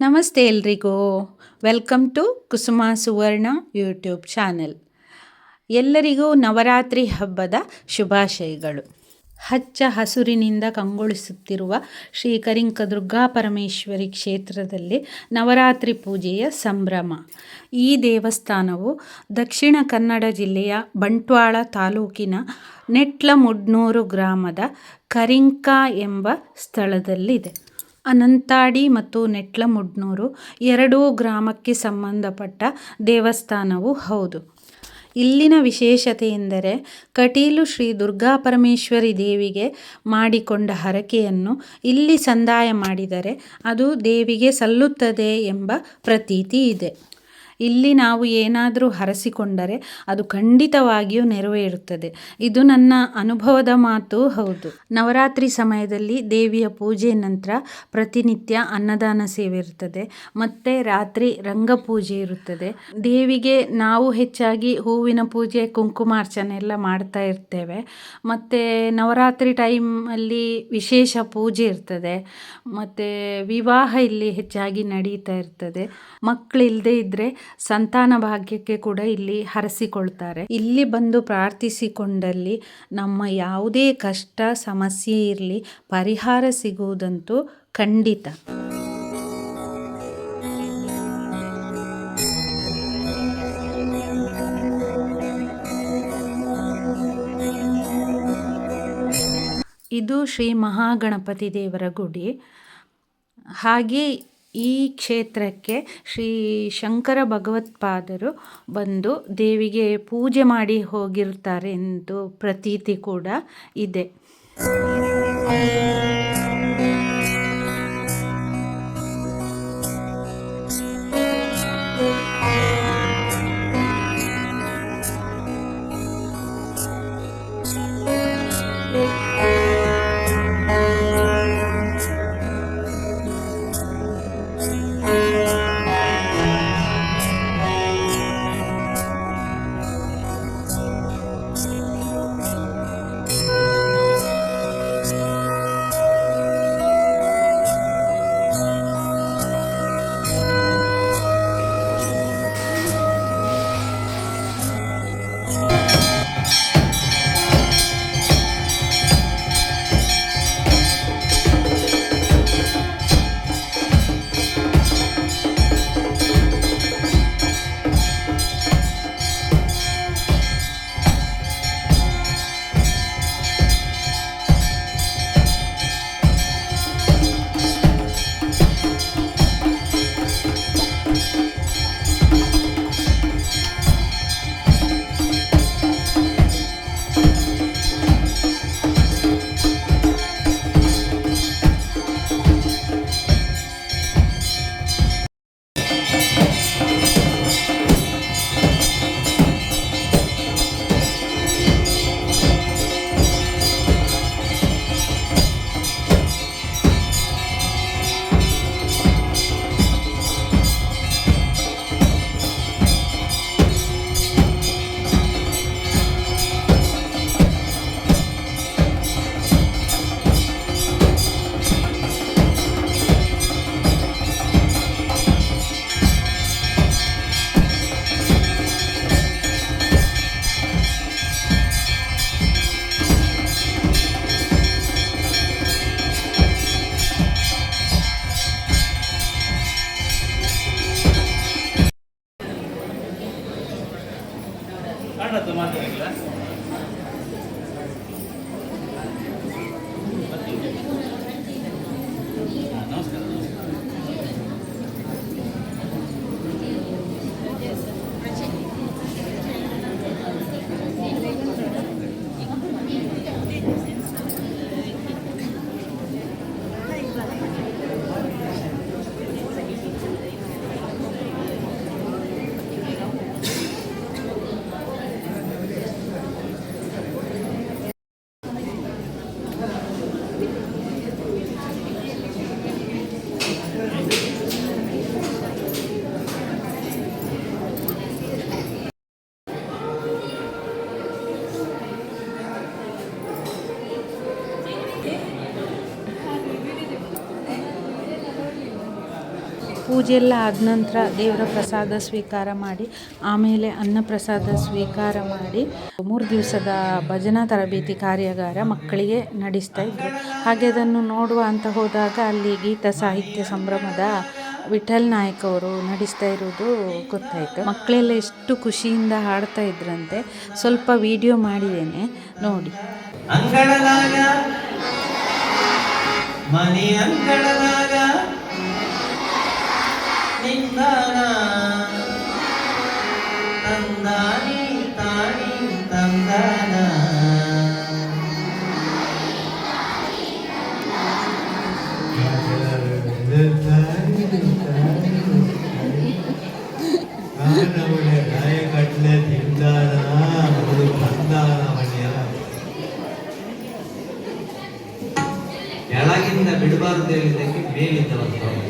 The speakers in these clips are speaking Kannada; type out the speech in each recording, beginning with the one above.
ನಮಸ್ತೆ ಎಲ್ರಿಗೂ. Welcome to Kusuma Suvarna YouTube channel ಎಲ್ಲರಿಗೂ ನವರಾತ್ರಿ ಹಬ್ಬದ ಶುಭಾಶಯಗಳು. ಹಚ್ಚ ಹಸುರಿನಿಂದ ಕಂಗೊಳಿಸುತ್ತಿರುವ ಶ್ರೀ ಕರಿಂಕ ದುರ್ಗಾ ಪರಮೇಶ್ವರಿ ಕ್ಷೇತ್ರದಲ್ಲಿ ನವರಾತ್ರಿ ಪೂಜೆಯ ಸಂಭ್ರಮ. ಈ ದೇವಸ್ಥಾನವು ದಕ್ಷಿಣ ಕನ್ನಡ ಜಿಲ್ಲೆಯ ಬಂಟ್ವಾಳ ತಾಲೂಕಿನ ನೆಟ್ಲಮುಡ್ನೂರು ಗ್ರಾಮದ ಕರಿಂಕ ಎಂಬ ಸ್ಥಳದಲ್ಲಿದೆ. ಅನಂತಾಡಿ ಮತ್ತು ನೆಟ್ಲಮುಡ್ನೂರು ಎರಡೂ ಗ್ರಾಮಕ್ಕೆ ಸಂಬಂಧಪಟ್ಟ ದೇವಸ್ಥಾನವೂ ಹೌದು. ಇಲ್ಲಿನ ವಿಶೇಷತೆ ಎಂದರೆ ಕಟೀಲು ಶ್ರೀ ದುರ್ಗಾಪರಮೇಶ್ವರಿ ದೇವಿಗೆ ಮಾಡಿಕೊಂಡ ಹರಕೆಯನ್ನು ಇಲ್ಲಿ ಸಂದಾಯ ಮಾಡಿದರೆ ಅದು ದೇವಿಗೆ ಸಲ್ಲುತ್ತದೆ ಎಂಬ ಪ್ರತೀತಿ ಇದೆ. ಇಲ್ಲಿ ನಾವು ಏನಾದರೂ ಹರಸಿಕೊಂಡರೆ ಅದು ಖಂಡಿತವಾಗಿಯೂ ನೆರವೇರುತ್ತದೆ. ಇದು ನನ್ನ ಅನುಭವದ ಮಾತು. ಹೌದು. ನವರಾತ್ರಿ ಸಮಯದಲ್ಲಿ ದೇವಿಯ ಪೂಜೆ ನಂತರ ಪ್ರತಿನಿತ್ಯ ಅನ್ನದಾನ ಸೇವೆ ಇರುತ್ತದೆ. ಮತ್ತು ರಾತ್ರಿ ರಂಗಪೂಜೆ ಇರುತ್ತದೆ. ದೇವಿಗೆ ನಾವು ಹೆಚ್ಚಾಗಿ ಹೂವಿನ ಪೂಜೆ ಕುಂಕುಮಾರ್ಚನೆ ಎಲ್ಲ ಮಾಡ್ತಾ ಇರ್ತೇವೆ. ಮತ್ತು ನವರಾತ್ರಿ ಟೈಮಲ್ಲಿ ವಿಶೇಷ ಪೂಜೆ ಇರ್ತದೆ. ಮತ್ತು ವಿವಾಹ ಇಲ್ಲಿ ಹೆಚ್ಚಾಗಿ ನಡೀತಾ ಇರ್ತದೆ. ಮಕ್ಕಳಿಲ್ಲದೆ ಇದ್ದರೆ ಸಂತಾನ ಭಾಗ್ಯಕ್ಕೆ ಕೂಡ ಇಲ್ಲಿ ಹರಸಿಕೊಳ್ತಾರೆ. ಇಲ್ಲಿ ಬಂದು ಪ್ರಾರ್ಥಿಸಿಕೊಂಡಲ್ಲಿ ನಮ್ಮ ಯಾವುದೇ ಕಷ್ಟ, ಸಮಸ್ಯೆ ಇರಲಿ ಪರಿಹಾರ ಸಿಗುವುದಂತೂ ಖಂಡಿತ. ಇದು ಶ್ರೀ ಮಹಾಗಣಪತಿ ದೇವರ ಗುಡಿ. ಹಾಗೆ ಈ ಕ್ಷೇತ್ರಕ್ಕೆ ಶ್ರೀ ಶಂಕರ ಭಗವತ್ಪಾದರು ಬಂದು ದೇವಿಗೆ ಪೂಜೆ ಮಾಡಿ ಹೋಗಿರ್ತಾರೆ ಎಂದು ಪ್ರತೀತಿ ಕೂಡ ಇದೆ. ಪೂಜೆ ಎಲ್ಲ ಆದ ನಂತರ ದೇವರ ಪ್ರಸಾದ ಸ್ವೀಕಾರ ಮಾಡಿ, ಆಮೇಲೆ ಅನ್ನ ಪ್ರಸಾದ ಸ್ವೀಕಾರ ಮಾಡಿ ಮೂರು ದಿವಸದ ಭಜನಾ ತರಬೇತಿ ಕಾರ್ಯಾಗಾರ ಮಕ್ಕಳಿಗೆ ನಡೆಸ್ತಾ ಇದ್ದರು ಹಾಗೆ ಅದನ್ನು ನೋಡುವ ಅಂತ ಹೋದಾಗ ಅಲ್ಲಿ ಗೀತ ಸಾಹಿತ್ಯ ಸಂಭ್ರಮದ ವಿಠಲ್ ನಾಯಕ್ ಅವರು ನಡೆಸ್ತಾ ಇರೋದು ಗೊತ್ತಾಯಿತು. ಮಕ್ಕಳೆಲ್ಲ ಎಷ್ಟು ಖುಷಿಯಿಂದ ಹಾಡ್ತಾ ಇದ್ರಂತೆ. ಸ್ವಲ್ಪ ವಿಡಿಯೋ ಮಾಡಿದ್ದೇನೆ, ನೋಡಿ. ಮನೆ ಅಂಗಳದಾಗ ಅವಳೆ ರಾಯ ಕಟ್ಲೆ ತಿಂದಾನ ಅವಳು ತಂದಾನ ಅವಣ್ಯ ಕೆಳಗಿಂದ ಬಿಡಬಾರದು ಹೇಳಿದ್ದಕ್ಕೆ ಮೇಲಿಂದ ಬಂದವ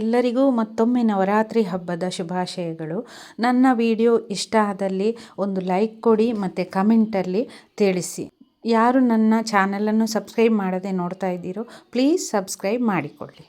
ಎಲ್ಲರಿಗೂ ಮತ್ತೊಮ್ಮೆ ನವರಾತ್ರಿ ಹಬ್ಬದ ಶುಭಾಶಯಗಳು. ನನ್ನ ವಿಡಿಯೋ ಇಷ್ಟ ಆದಲ್ಲಿ ಒಂದು ಲೈಕ್ ಕೊಡಿ, ಮತ್ತು ಕಮೆಂಟಲ್ಲಿ ತಿಳಿಸಿ. ಯಾರು ನನ್ನ ಚಾನಲನ್ನು ಸಬ್ಸ್ಕ್ರೈಬ್ ಮಾಡದೆ ನೋಡ್ತಾ ಇದ್ದೀರೋ, ಪ್ಲೀಸ್ ಸಬ್ಸ್ಕ್ರೈಬ್ ಮಾಡಿಕೊಳ್ಳಿ.